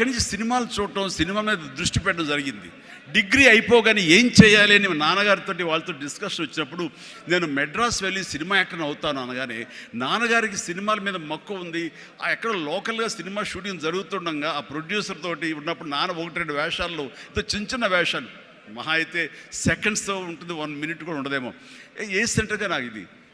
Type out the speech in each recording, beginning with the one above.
అక్కడి నుంచి సినిమాలు చూడటం సినిమా మీద దృష్టి పెట్టడం జరిగింది. డిగ్రీ అయిపోగానే ఏం చేయాలి అని మా నాన్నగారితో వాళ్ళతో డిస్కషన్ వచ్చినప్పుడు నేను మెడ్రాస్ వెళ్ళి సినిమా యాక్టర్ అవుతాను అనగానే నాన్నగారికి సినిమాల మీద మక్కువ ఉంది ఆ ఎక్కడ లోకల్గా సినిమా షూటింగ్ జరుగుతుండగా ఆ ప్రొడ్యూసర్ తోటి ఉన్నప్పుడు నాన్న ఒకటి రెండు వేషాల్లో ఇంత చిన్న చిన్న వేషాలు. మహా అయితే సెకండ్స్తో ఉంటుంది వన్ మినిట్ కూడా ఉండదేమో. ఏ- ఏ సెంటర్గా నాకు ఇది?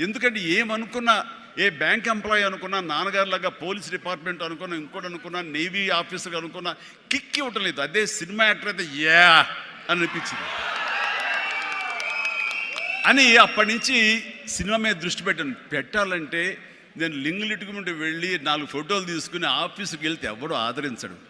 ఎందుకంటే ఏమనుకున్నా ఏ బ్యాంక్ ఎంప్లాయీ అనుకున్నా నాన్నగారులాగా పోలీస్ డిపార్ట్మెంట్ అనుకున్నా ఇంకోటి అనుకున్నా నేవీ ఆఫీసర్ అనుకున్నా కిక్ ఇవ్వటం లేదు. అదే సినిమా యాక్టర్ అయితే యా అని అనిపించింది. అని అప్పటి నుంచి సినిమా మీద దృష్టి పెట్టాను. పెట్టాలంటే నేను లింగులిట్టుకుంటూ వెళ్ళి నాలుగు ఫోటోలు తీసుకుని ఆఫీస్కి వెళ్తే ఎవడో ఆదరించడు.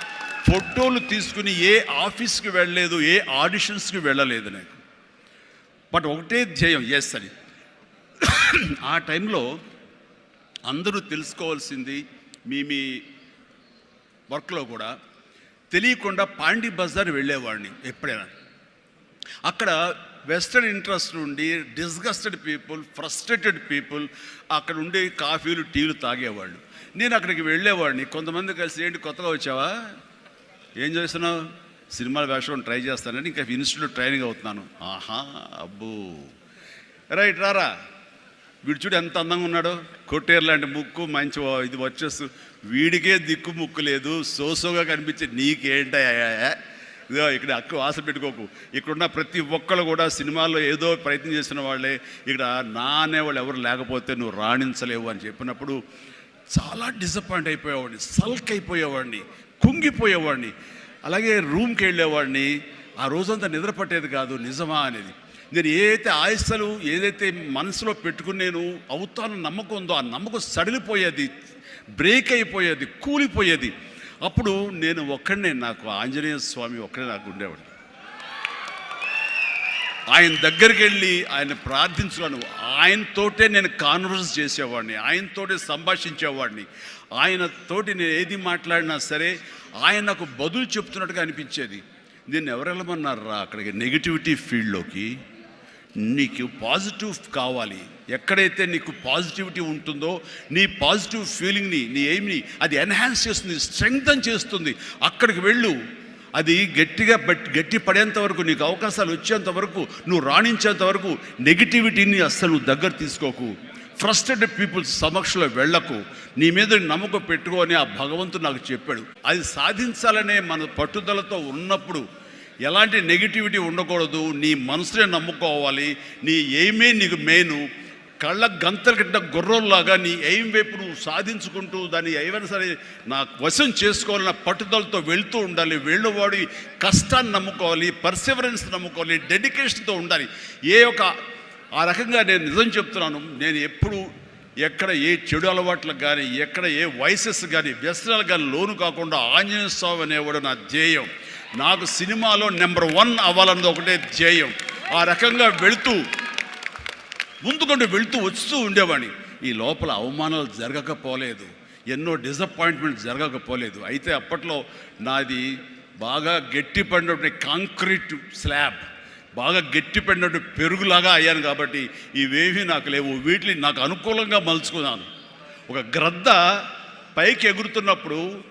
ఫోటోలు తీసుకుని ఏ ఆఫీస్కి వెళ్ళలేదు ఏ ఆడిషన్స్కి వెళ్ళలేదు నాకు. బట్ ఒకటే ధ్యేయం ఎస్ అని. ఆ టైంలో అందరూ తెలుసుకోవాల్సింది మీ మీ వర్క్లో కూడా తెలియకుండా పాండి బజార్ వెళ్ళేవాడిని ఎప్పుడైనా. అక్కడ వెస్టర్న్ ఇంట్రెస్ట్ నుండి డిస్గస్టెడ్ పీపుల్ ఫ్రస్ట్రేటెడ్ పీపుల్ అక్కడ ఉండే కాఫీలు టీలు తాగేవాళ్ళు. నేను అక్కడికి వెళ్ళేవాడిని. కొంతమంది కలిసి ఏంటి కొత్తగా వచ్చావా? ఏం చేస్తున్నావు? సినిమాల వేషం ట్రై చేస్తానని ఇంకా ఇన్స్టిట్యూట్ ట్రైనింగ్ అవుతున్నాను. ఆహా అబ్బో. రైట్ రారా. వీడు చూడు ఎంత అందంగా ఉన్నాడో. కొట్టేరు లాంటి ముక్కు మంచి ఇది వచ్చేస్తు. వీడికే దిక్కు ముక్కు లేదు. సోసోగా కనిపించే నీకేంటయ్యా ఇదో ఇక్కడ అక్కు ఆశ పెట్టుకోకు. ఇక్కడున్న ప్రతి ఒక్కళ్ళు కూడా సినిమాల్లో ఏదో ప్రయత్నం చేసిన వాళ్ళే. ఇక్కడ నా అనేవాళ్ళు ఎవరు లేకపోతే నువ్వు రాణించలేవు అని చెప్పినప్పుడు చాలా డిసప్పాయింట్ అయిపోయేవాడిని సల్క్ అయిపోయేవాడిని కుంగిపోయేవాడిని అలాగే రూమ్కి వెళ్ళేవాడిని. ఆ రోజంతా నిద్ర పట్టేది కాదు నిజమా అనేది. నేను ఏదైతే ఆశలు ఏదైతే మనసులో పెట్టుకుని నేను అవుతాను నమ్మకం ఉందో ఆ నమ్మకం సడిలిపోయేది బ్రేక్ అయిపోయేది కూలిపోయేది. అప్పుడు నేను ఒక్కడనే నాకు ఆంజనేయ స్వామి ఒక్కడే నాకు ఉండేవాడు. ఆయన దగ్గరికి వెళ్ళి ఆయన ప్రార్థించున్నాను ఆయనతోటే నేను కాన్వర్స్ చేసేవాడిని. ఆయనతోటే సంభాషించేవాడిని. ఆయనతోటి నేను ఏది మాట్లాడినా సరే ఆయన నాకు బదులు చెప్తున్నట్టుగా అనిపించేది. నేను ఎవరెళ్ళమన్నారా అక్కడికి? నెగిటివిటీ ఫీల్డ్లోకి నీకు పాజిటివ్ కావాలి. ఎక్కడైతే నీకు పాజిటివిటీ ఉంటుందో నీ పాజిటివ్ ఫీలింగ్ని నీ ఎయిమ్ని అది ఎన్హాన్స్ చేస్తుంది స్ట్రెంగ్తన్ చేస్తుంది. అక్కడికి వెళ్ళు. అది గట్టిగా గట్టి పడేంత వరకు నీకు అవకాశాలు వచ్చేంత వరకు నువ్వు రాణించేంత వరకు నెగిటివిటీని అస్సలు నువ్వు దగ్గర తీసుకోకు. ఫ్రస్ట్రేటెడ్ పీపుల్స్ సమక్షంలో వెళ్ళకు. నీ మీద నమ్మకం పెట్టుకో అని ఆ భగవంతుడు నాకు చెప్పాడు. అది సాధించాలనే మన పట్టుదలతో ఉన్నప్పుడు ఎలాంటి నెగిటివిటీ ఉండకూడదు. నీ మనసునే నమ్ముకోవాలి. నీ ఏమే నీకు మెయిన్ కళ్ళ గంతలు కట్టిన గుర్రంలాగా నీ ఎయిం వైపు నువ్వు సాధించుకుంటూ దాన్ని ఏమైనా సరే నా వశం చేసుకోవాలన్న పట్టుదలతో వెళ్తూ ఉండాలి. వెళ్ళేవాడి కష్టాన్ని నమ్ముకోవాలి పర్సివరెన్స్ నమ్ముకోవాలి డెడికేషన్తో ఉండాలి. ఏ ఒక ఆ రకంగా నేను నిజం చెప్తున్నాను. నేను ఎప్పుడు ఎక్కడ ఏ చెడు అలవాట్లకు కానీ ఎక్కడ ఏ వయసెస్ కానీ వ్యసనాలు కానీ లోను కాకుండా ఆంజనేయ స్వామి అనేవాడు నా ధ్యేయం. నాకు సినిమాలో నెంబర్ వన్ అవ్వాలన్నది ఒకటే ధ్యేయం. ఆ రకంగా వెళుతూ ముందుకుంటూ వెళ్తూ వస్తూ ఉండేవాడిని. ఈ లోపల అవమానాలు జరగకపోలేదు. ఎన్నో డిసప్పాయింట్మెంట్ జరగకపోలేదు. అయితే అప్పట్లో నాది బాగా గట్టి పడినటువంటి కాంక్రీట్ స్లాబ్ బాగా గట్టి పడినట్టు పెరుగులాగా అయ్యాను కాబట్టి ఇవేవి నాకు లేవు. వీటిని నాకు అనుకూలంగా మలుచుకున్నాను. ఒక గ్రద్ద పైకి ఎగురుతున్నప్పుడు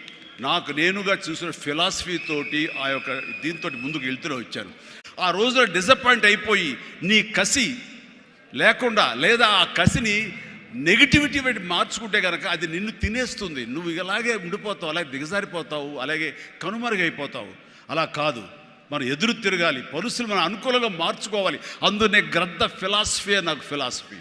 నాకు నేనుగా చూసిన ఫిలాసఫీ తోటి ఆ యొక్క దీంతో ముందుకు వెళ్తూనే వచ్చాను. ఆ రోజున డిసప్పాయింట్ అయిపోయి నీ కసి లేకుండా లేదా ఆ కసిని నెగిటివిటీ పెట్టి మార్చుకుంటే కనుక అది నిన్ను తినేస్తుంది. నువ్వు ఇలాగే ఉండిపోతావు అలాగే దిగజారిపోతావు అలాగే కనుమరుగైపోతావు. అలా కాదు. మనం ఎదురు తిరగాలి. పరిస్థితులు మనం అనుకూలంగా మార్చుకోవాలి. అందునే గ్రద్ద ఫిలాసఫీ నాకు ఫిలాసఫీ